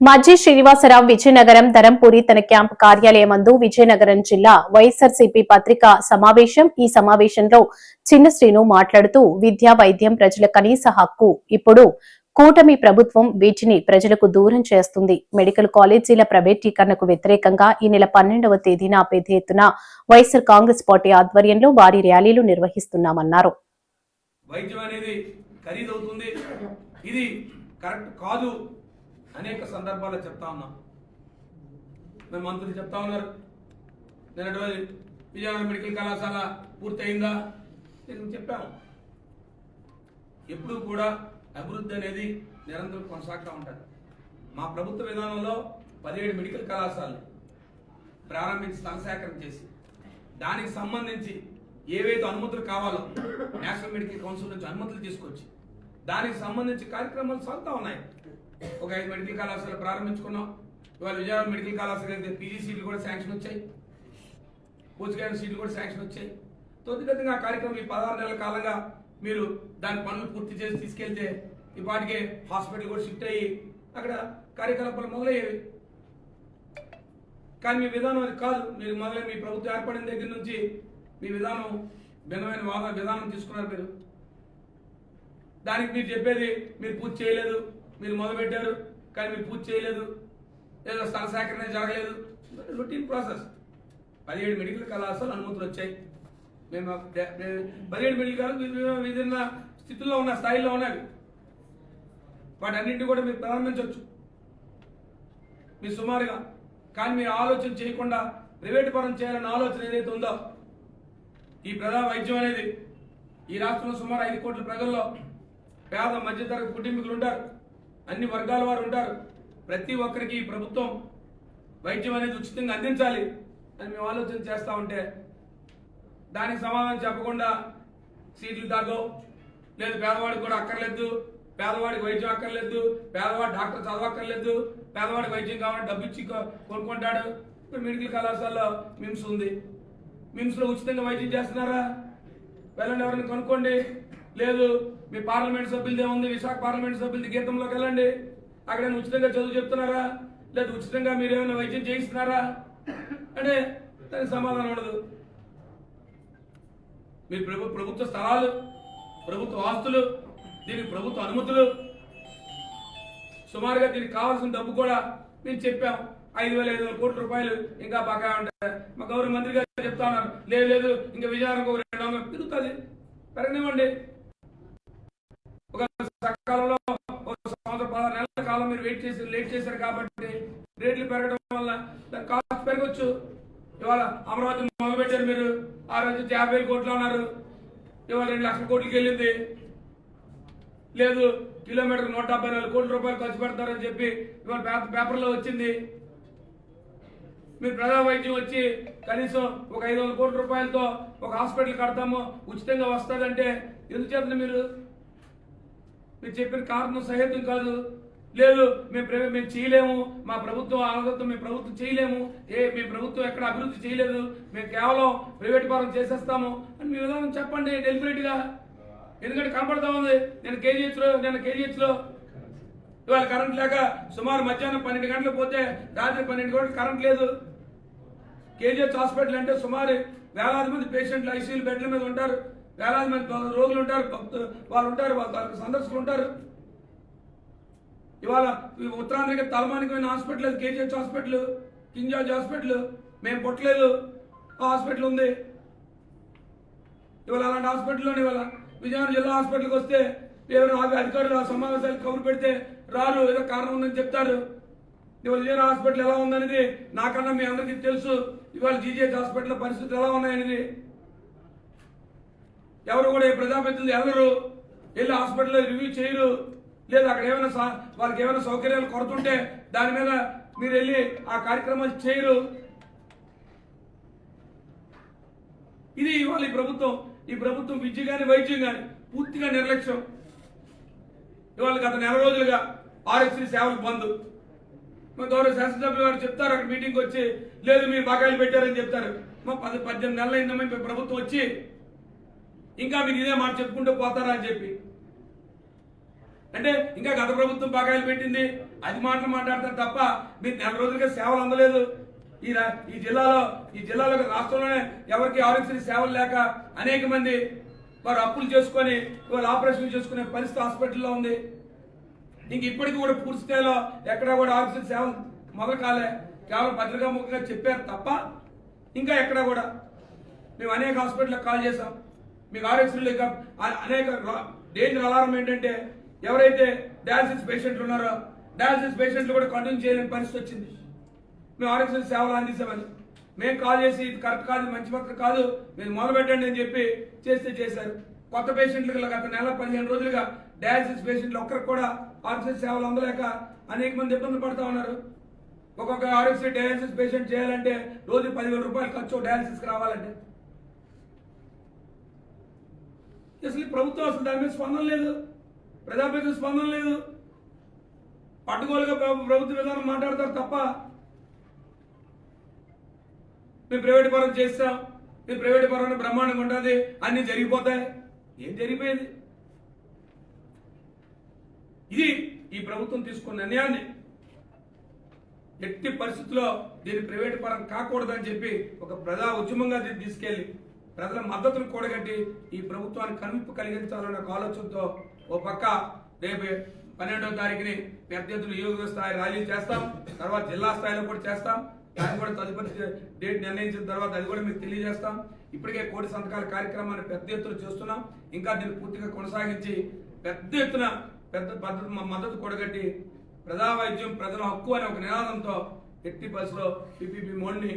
మధ్య శ్రీనివాసరావు విజయనగరం ధరంపూరి తన క్యాంపు కార్యాలయమందు విజయనగరం జిల్లా వైఎస్ఆర్సీపీ పత్రికా సమావేశం. ఈ సమావేశంలో చిన్న శ్రీను మాట్లాడుతూ విద్యా వైద్యం ప్రజల కనీస హక్కు ఇప్పుడు కూటమి ప్రభుత్వం వీటిని ప్రజలకు దూరం చేస్తుంది. మెడికల్ కాలేజీల ప్రైవేటీకరణకు వ్యతిరేకంగా ఈ నెల పన్నెండవ తేదీన పెద్ద ఎత్తున వైఎస్ఆర్ కాంగ్రెస్ పార్టీ ఆధ్వర్యంలో భారీ ర్యాలీలు నిర్వహిస్తున్నామన్నారు. వైద్యం అనేది ఖరీదవుతుంది. ఇది కరెక్ట్ కాదు. అనేక సందర్భాల్లో చెప్తా ఉన్నాం. మేము మంత్రులు చెప్తా ఉన్నారు. నేను రోజు విజయనగరం మెడికల్ కళాశాల పూర్తయిందా? నేను చెప్పాము ఎప్పుడూ కూడా అభివృద్ధి అనేది నిరంతరం కొనసాగుతూ ఉంటుంది. మా ప్రభుత్వ విధానంలో పదిహేడు మెడికల్ కళాశాలలు ప్రారంభించి స్థలసేకరణ చేసి దానికి సంబంధించి ఏవైతే అనుమతులు కావాలో నేషనల్ మెడికల్ కౌన్సిల్ నుంచి అనుమతులు తీసుకొచ్చి దానికి సంబంధించి కార్యక్రమాలు సాగుతూ ఉన్నాయి. ఒక ఐదు మెడికల్ కళాశాలలు ప్రారంభించుకున్నాం. ఇవాళ విజయవాడ మెడికల్ కళాశాల అయితే పీజీ సీట్లు కూడా శాంక్షన్ వచ్చాయి. పోస్ట్ సీట్లు కూడా శాంక్షన్ వచ్చాయి. త్వరితగతిగా ఆ కార్యక్రమం ఈ పదహారు నెలల కాలంగా మీరు దాని పనులు పూర్తి చేసి తీసుకెళ్తే ఇప్పటికే హాస్పిటల్ కూడా షిఫ్ట్ అయ్యి అక్కడ కార్యకలాపాలు మొదలయ్యేవి. కానీ మీ విధానం అది కాదు. మీరు మొదలై మీ ప్రభుత్వం ఏర్పడిన దగ్గర నుంచి మీ విధానం భిన్నమైన వాద విధానం తీసుకున్నారు మీరు. దానికి మీరు చెప్పేది మీరు పూర్తి చేయలేదు. మీరు మొదలుపెట్టారు కానీ మీరు పూర్తి చేయలేదు. ఏదో స్థల సేకరణ జరగలేదు. రొటీన్ ప్రాసెస్ పదిహేడు మెడికల్ కళాశాలలు అనుమతులు వచ్చాయి. మేము పదిహేడు మెడికల్ కళాశాలలు విభిన్న స్థితిలో ఉన్న స్థాయిలో ఉన్నవి. వాటన్నింటినీ కూడా మీరు ప్రారంభించవచ్చు. మీ సుమారుగా కానీ మీరు ఆలోచన చేయకుండా ప్రైవేట్ పరం చేయాలన్న ఆలోచన ఏదైతే ఉందో ఈ ప్రజా వైద్యం అనేది ఈ రాష్ట్రంలో సుమారు ఐదు కోట్ల ప్రజల్లో పేద మధ్యతరగతి కుటుంబీకులు ఉంటారు. అన్ని వర్గాల వారు ఉంటారు. ప్రతి ఒక్కరికి ఈ ప్రభుత్వం వైద్యం అనేది ఉచితంగా అందించాలి అని మేము ఆలోచన చేస్తూ ఉంటే దానికి సమాధానం చెప్పకుండా సీట్లు తగ్గవు లేదు పేదవాడికి కూడా అక్కర్లేదు పేదవాడికి వైద్యం అక్కర్లేదు పేదవాడు డాక్టర్ చదవక్కర్లేదు పేదవాడికి వైద్యం కావాలంటే డబ్బు ఇచ్చి కొనుక్కుంటాడు. ఇప్పుడు మెడికల్ కళాశాలలో మిమ్స్ ఉంది. మిమ్స్లో ఉచితంగా వైద్యం చేస్తున్నారా? వెళ్ళండి ఎవరిని కొనుక్కోండి. లేదు మీ పార్లమెంట్ సభ్యులది ఏముంది? విశాఖ పార్లమెంట్ సభ్యులది గీతంలోకి వెళ్ళండి. అక్కడ ఉచితంగా చదువు చెప్తున్నారా? లేదా ఉచితంగా మీరు ఏమైనా వైద్యం చేయిస్తున్నారా? అంటే దానికి సమాధానం ఉండదు. మీరు ప్రభు ప్రభుత్వ స్థలాలు ప్రభుత్వ ఆస్తులు దీనికి ప్రభుత్వ అనుమతులు సుమారుగా దీనికి కావాల్సిన డబ్బు కూడా మేము చెప్పాం. ఐదు వేల ఐదు వేల కోట్ల రూపాయలు ఇంకా బాగా ఉంటాయి మా గౌరవ మంత్రి గారు చెప్తా ఉన్నారు. లేదు లేదు ఇంకా విజయనగరం ఒక రెండు పెరుగుతుంది. పెరగనివ్వండి. కాలంలో ఒక సంవత్సరం పదహారు నెలల కాలం మీరు వెయిట్ చేసి లేట్ చేశారు కాబట్టి రేట్లు పెరగడం వల్ల దాని కాస్ట్ పెరగచ్చు. ఇవాళ అమరావతి మొదలుపెట్టారు మీరు. ఆ రోజు యాభై వేల కోట్లు ఉన్నారు ఇవాళ రెండు లక్షల కోట్లకి వెళ్ళింది. లేదు కిలోమీటర్ నూట డెబ్బై నాలుగు కోట్ల రూపాయలు ఖర్చు పెడతారని చెప్పి ఇవాళ పేపర్లో వచ్చింది. మీరు ప్రజా వైద్యం వచ్చి కనీసం ఒక ఐదు వందల కోట్ల రూపాయలతో ఒక హాస్పిటల్ కడతాము. ఉచితంగా వస్తుందంటే ఎందుకు చేతన మీరు? మీరు చెప్పిన కారణం సహేతం కాదు. లేదు మేము ప్రైవే- మేము చేయలేము. మా ప్రభుత్వం ఆనందంతో మేము ప్రభుత్వం చేయలేము. ఏ మీ ప్రభుత్వం ఎక్కడ అభివృద్ధి చేయలేదు. మేము కేవలం ప్రైవేట్ పరం చేసేస్తాము. అని మీ విధానం చెప్పండి డెలిబరేట్గా ఎందుకంటే కనపడతా ఉంది. నేను కేజీహెచ్లో నేను కేజీహెచ్లో. ఇవాళ కరెంట్ లేక సుమారు మధ్యాహ్నం పన్నెండు గంటలకు పోతే రాత్రి పన్నెండు గంటలకు కరెంట్ లేదు. కేజీహెచ్ హాస్పిటల్ అంటే సుమారు వేలాది మంది పేషెంట్లు ఐసీయూ బెడ్ల మీద ఉంటారు. వేలాది మంది రోగులు ఉంటారు భక్తులు వాళ్ళు ఉంటారు వాళ్ళ సందర్శకులు ఉంటారు. ఇవాళ ఉత్తరాంధ్రకి తలమానికి పోయిన hospital KGH hospital King George hospital మేము పుట్టలేదు ఆ హాస్పిటల్ ఉంది. ఇవాళ అలాంటి హాస్పిటల్లోని ఇవాళ విజయనగరం జిల్లా హాస్పిటల్కి వస్తే ఎవరు అధికారులు సమావేశాలు కబురు పెడితే రారు ఏదో కారణం ఉందని చెప్తారు. ఇవాళ విజయనగరం హాస్పిటల్ ఎలా ఉందనేది నాకన్నా మీ అందరికీ తెలుసు. ఇవాళ జీజీహెచ్ హాస్పిటల్ పరిస్థితులు ఎలా ఉన్నాయనేది. ఎవరు కూడా ఈ ప్రజాప్రతినిధులు వెళ్ళరు వెళ్ళి హాస్పిటల్లో రివ్యూ చేయరు. లేదా అక్కడ ఏమైనా సా- వాళ్ళకి ఏమైనా సౌకర్యాలు కొరతుంటే దాని మీద మీరు వెళ్ళి ఆ కార్యక్రమాలు చేయరు. ఇది ఇవాళ ఈ ప్రభుత్వం. ఈ ప్రభుత్వం విద్య కానీ వైద్యం కానీ పూర్తిగా నిర్లక్ష్యం. ఇవాళ గత నెల రోజులుగా ఆరోగ్యశ్రీ సేవలు బంద్. మా గౌరవ శాసనసభ్యులు గారు చెప్తారు అక్కడ మీటింగ్కి వచ్చి లేదు మీరు బకాయిలు పెట్టారని చెప్తారు. మా పది పద్దెనిమిది నెలలు అయిందమ్మా ప్రభుత్వం వచ్చి ఇంకా మీరు ఇదే మాట చెప్పుకుంటూ పోతారా అని చెప్పి. అంటే ఇంకా గత ప్రభుత్వం బకాయిలు పెట్టింది అది మాటలు మాట్లాడతారు తప్ప మీరు నెల రోజులుగా సేవలు అందలేదు. ఈ రా- ఈ జిల్లాలో ఈ జిల్లాలో రాష్ట్రంలోనే ఎవరికి ఆరోగ్యశ్రీ సేవలు లేక అనేక మంది వారు అప్పులు చేసుకొని వారు ఆపరేషన్లు చేసుకునే పరిస్థితి హాస్పిటల్లో ఉంది. ఇంక ఇప్పటికీ కూడా పూర్తి స్థాయిలో ఎక్కడా కూడా ఆక్సిజన్ సేవలు మొదలు కాలే. కేవలం పత్రికాముఖంగా చెప్పారు తప్ప ఇంకా ఎక్కడా కూడా. మేము అనేక హాస్పిటల్కి కాల్ చేసాం మీకు ఆరోగ్యం ఇంకా అనేక డేంజర్ అలారం ఏంటంటే ఎవరైతే డయాలసిస్ పేషెంట్లు ఉన్నారో డయాలసిస్ పేషెంట్లు కూడా కంటిన్యూ చేయలేని పరిస్థితి వచ్చింది. మేము ఆరోగ్య సేవలు అందిస్తామని. మేము కాల్ చేసి ఇది కరెక్ట్ కాదు మంచి పత్రం కాదు మీరు మొదలు పెట్టండి అని చెప్పి చేస్తే చేశారు. కొత్త పేషెంట్లకు గత నెల పదిహేను రోజులుగా డయాలసిస్ పేషెంట్లు ఒక్కరికి కూడా ఆరోగ్య సేవలు అందలేక అనేక మంది ఇబ్బంది పడుతూ ఉన్నారు. ఒక్కొక్క ఆరోగ్య డయాలసిస్ పేషెంట్ చేయాలంటే రోజు పదివేల రూపాయలు ఖర్చు డయాలసిస్కి రావాలంటే. అసలు ప్రభుత్వం అసలు దాని మీద స్పందన లేదు. ప్రజాప్రతినిధుల స్పందన లేదు. పట్టుకోలుగా ప్రభుత్వ విధానం మాట్లాడతారు తప్ప మేము ప్రైవేట్ పరం చేస్తాం. మేము ప్రైవేట్ పరం బ్రహ్మాండంగా ఉంటుంది అన్ని జరిగిపోతాయి. ఏం జరిగిపోయింది? ఇది ఈ ప్రభుత్వం తీసుకున్న నిర్ణయాన్ని ఎట్టి పరిస్థితుల్లో దీన్ని ప్రైవేట్ పరం కాకూడదని చెప్పి ఒక ప్రజా ఉద్యమంగా దీన్ని తీసుకెళ్ళి ప్రజల మద్దతును కూడగట్టి ఈ ప్రభుత్వానికి కనువిప్పు కలిగించాలన్న ఒక ఆలోచనతో ఓ పక్క రేపు పన్నెండవ తారీఖుని పెద్ద ఎత్తున నియోజక స్థాయి ర్యాలీ చేస్తాం తర్వాత జిల్లా స్థాయిలో కూడా చేస్తాం. దాన్ని కూడా తదుపరి డేట్ నిర్ణయించిన తర్వాత అది కూడా మీకు తెలియజేస్తాం. ఇప్పటికే కోటి సంతకాల కార్యక్రమాన్ని పెద్ద ఎత్తున చేస్తున్నాం. ఇంకా దీన్ని పూర్తిగా కొనసాగించి పెద్ద ఎత్తున పెద్ద పద్ధతి మద్దతు కూడగట్టి ప్రజా వైద్యం ప్రజల హక్కు అనే ఒక నినాదంతో ఎట్టి బస్సులో పిపిపి మోడ్ని